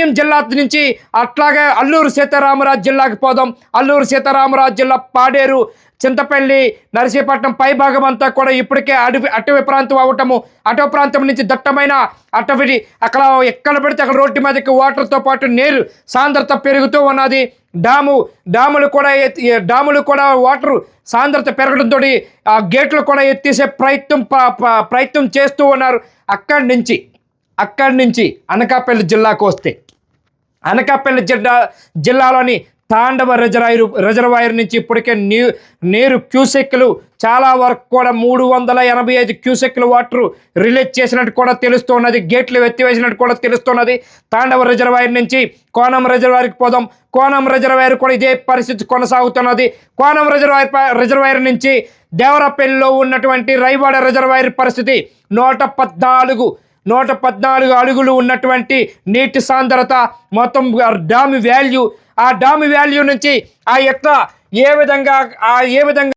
మన్యం జిల్లా నుంచి అట్లాగే అల్లూరు సీతారామరాజు జిల్లాకి పోదాం. అల్లూరు సీతారామరాజు జిల్లా పాడేరు చింతపల్లి నరసీపట్నం పైభాగం అంతా కూడా ఇప్పటికే అడవి అటవీ ప్రాంతం అవటము అటవీ ప్రాంతం నుంచి దట్టమైన అటవీ అక్కడ ఎక్కడ పడితే అక్కడ రోడ్డు మీదకి వాటర్తో పాటు నీరు సాంద్రత పెరుగుతూ ఉన్నది. డాము డాములు కూడా డాములు కూడా వాటర్ సాంద్రత పెరగడంతో ఆ గేట్లు కూడా ఎత్తేసే ప్రయత్నం ప- ప్రయత్నం చేస్తూ ఉన్నారు. అక్కడి నుంచి అక్కడి నుంచి అనకాపల్లి జిల్లాకు వస్తే. అనకాపల్లి జిల్లా జిల్లాలోని తాండవ రిజర్వాయర్ రిజర్వాయర్ నుంచి ఇప్పటికే నీ నీరు క్యూసెక్లు చాలా వరకు కూడా మూడు వందల ఎనభై ఐదు క్యూసెక్లు వాటర్ రిలీజ్ చేసినట్టు కూడా తెలుస్తున్నది. గేట్లు ఎత్తివేసినట్టు కూడా తెలుస్తున్నది. తాండవ రిజర్వాయర్ నుంచి కోనం రిజర్వాయర్కి పోదాం. కోనం రిజర్వాయర్ కూడా ఇదే పరిస్థితి కొనసాగుతున్నది. కోనం రిజర్వాయర్ రిజర్వాయర్ నుంచి దేవరపల్లిలో ఉన్నటువంటి రైవాడ రిజర్వాయర్ పరిస్థితి నూట పద్నాలుగు నూట పద్నాలుగు అడుగులు ఉన్నటువంటి నీటి సాంద్రత మొత్తం డామ్ వాల్యూ ఆ డామ్ వాల్యూ నుంచి ఆ యొక్క ఏ విధంగా ఆ ఏ విధంగా